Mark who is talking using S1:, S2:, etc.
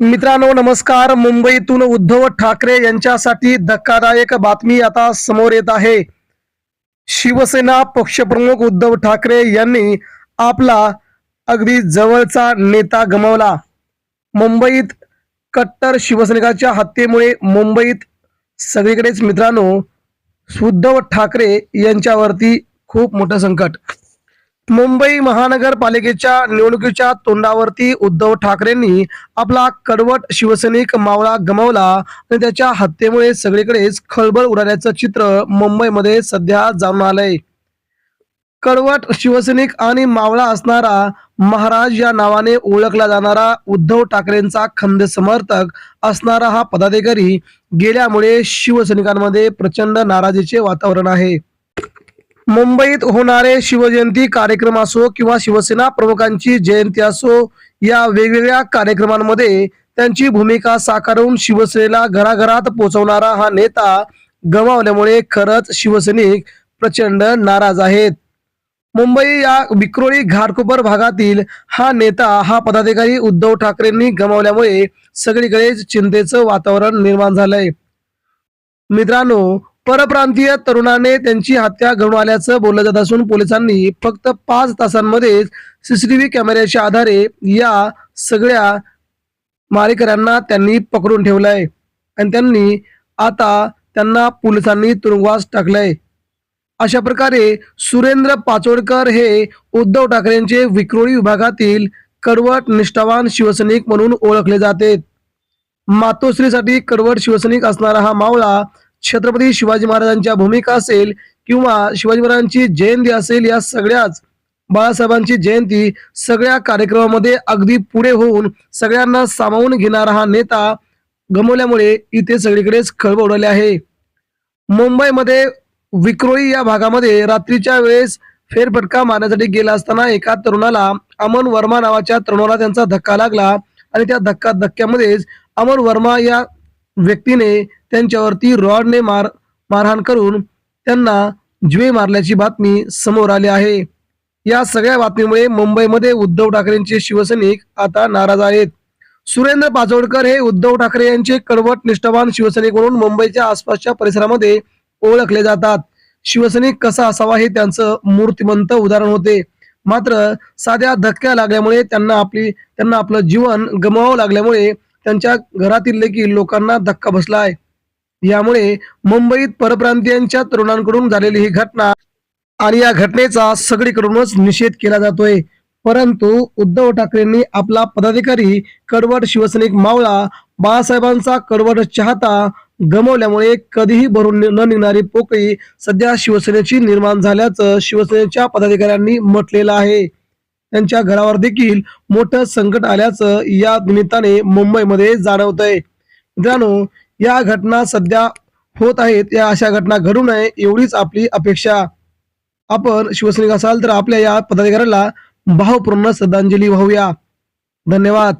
S1: मित्रांनो नमस्कार. मुंबईतून उद्धव ठाकरे यांच्यासाठी धक्कादायक बातमी आता समोर येत आहे. शिवसेना पक्षप्रमुख उद्धव ठाकरे यांनी आपला अगदी जवळचा नेता गमावला. मुंबईत कट्टर शिवसैनिकाच्या हत्येमुळे मुंबईत सगळीकडेच मित्रांनो उद्धव ठाकरे यांच्यावरती खूप मोठं संकट. मुंबई महानगरपालिकेच्या निवडणुकीच्या तोंडावरती उद्धव ठाकरेंनी आपला कडवट शिवसैनिक मावळा गमावला आणि त्याच्या हत्येमुळे सगळीकडेच खळबळ उडाल्याचं चित्र मुंबईमध्ये सध्या जाणून आलंय. कडवट शिवसैनिक आणि मावळा असणारा महाराज या नावाने ओळखला जाणारा उद्धव ठाकरेंचा खंद समर्थक असणारा हा पदाधिकारी गेल्यामुळे शिवसैनिकांमध्ये प्रचंड नाराजीचे वातावरण आहे. मुंबईत होणारे शिवजयंती कार्यक्रम असो किंवा शिवसेना प्रमुखांची जयंती असो या वेगवेगळ्या कार्यक्रमांमध्ये त्यांची भूमिका साकारून शिवसेनेला घराघरात पोहोचवणारा हा नेता गमावल्यामुळे खरंच शिवसैनिक प्रचंड नाराज आहेत. मुंबई या विक्रोळी घाटकोपर भागातील हा नेता हा पदाधिकारी उद्धव ठाकरेंनी गमावल्यामुळे सगळीकडे चिंतेचं वातावरण निर्माण झालंय. मित्रांनो परप्रांतीय तरुणाने त्यांची हत्या घडून आल्याचं बोललं जात असून पोलिसांनी फक्त पाच तासांमध्येच सीसीटीव्ही कॅमेऱ्याच्या आधारे या सगळ्या मारेकऱ्यांना त्यांनी पकडून ठेवलंय. आणि त्यांनी आता त्यांना पोलिसांनी तुरुंगवास टाकलंय. अशा प्रकारे सुरेंद्र पाचोडकर हे उद्धव ठाकरेंचे विक्रोळी विभागातील कडवट निष्ठावान शिवसैनिक म्हणून ओळखले जाते. मातोश्रीसाठी कडवट शिवसैनिक असणारा हा मावळा छत्रपती शिवाजी महाराजांच्या भूमिका असेल किंवा शिवाजी महाराजांची जयंती असेल या सगळ्याच बाळासाहेबांची जयंती सगळ्या कार्यक्रमामध्ये अगदी पुढे होऊन सगळ्यांना सामावून घेणारा हा नेता गमवल्यामुळे इथे सगळीकडेच खळबळ उडाली आहे. मुंबईमध्ये विक्रोळी या भागामध्ये रात्रीच्या वेळेस फेरफटका मारण्यासाठी गेला असताना एका तरुणाला अमन वर्मा नावाच्या तरुणाला त्यांचा धक्का लागला आणि त्या धक्का धक्क्यामध्येच अमन वर्मा या व्यक्तीने त्यांच्यावरती रॉडने मार मारहाण करून त्यांना जीवे मारल्याची बातमी समोर आली आहे. या सगळ्या बातमीमुळे मुंबईमध्ये उद्धव ठाकरेंचे शिवसैनिक आता नाराज आहेत. सुरेंद्र पाचोडकर हे उद्धव ठाकरे यांचे कडवट निष्ठावान शिवसैनिक म्हणून मुंबईच्या आसपासच्या परिसरामध्ये ओळखले जातात. शिवसैनिक कसा असावा हे त्यांचं मूर्तिमंत उदाहरण होते. मात्र साध्या धक्क्या लागल्यामुळे त्यांना आपली त्यांना आपलं जीवन गमवावं लागल्यामुळे त्यांच्या घरातील देखील लोकांना धक्का बसला आहे. यामुळे मुंबईत परप्रांतीयांच्या तरुणांकडून झालेली ही घटना आणि या घटनेचा सगळीकडूनच निषेध केला जातोय. परंतु उद्धव ठाकरेंनी आपला पदाधिकारी कडवट शिवसैनिक मावळा बाळासाहेबांचा कडवट चाहता गमवल्यामुळे कधीही भरून न निघणारी पोकळी सध्या शिवसेनेची निर्माण झाल्याचं शिवसेनेच्या पदाधिकाऱ्यांनी म्हटलेलं आहे. त्यांच्या घरावर देखील मोठं संकट आल्याचं या निमित्ताने मुंबईमध्ये जाणवतंय. मित्रांनो या घटना सध्या होत आहेत. या अशा घटना घडू नये एवढीच आपली अपेक्षा. आपण शिवसैनिक असाल तर आपल्या या पदाधिकाऱ्याला भावपूर्ण श्रद्धांजली वाहूया. धन्यवाद.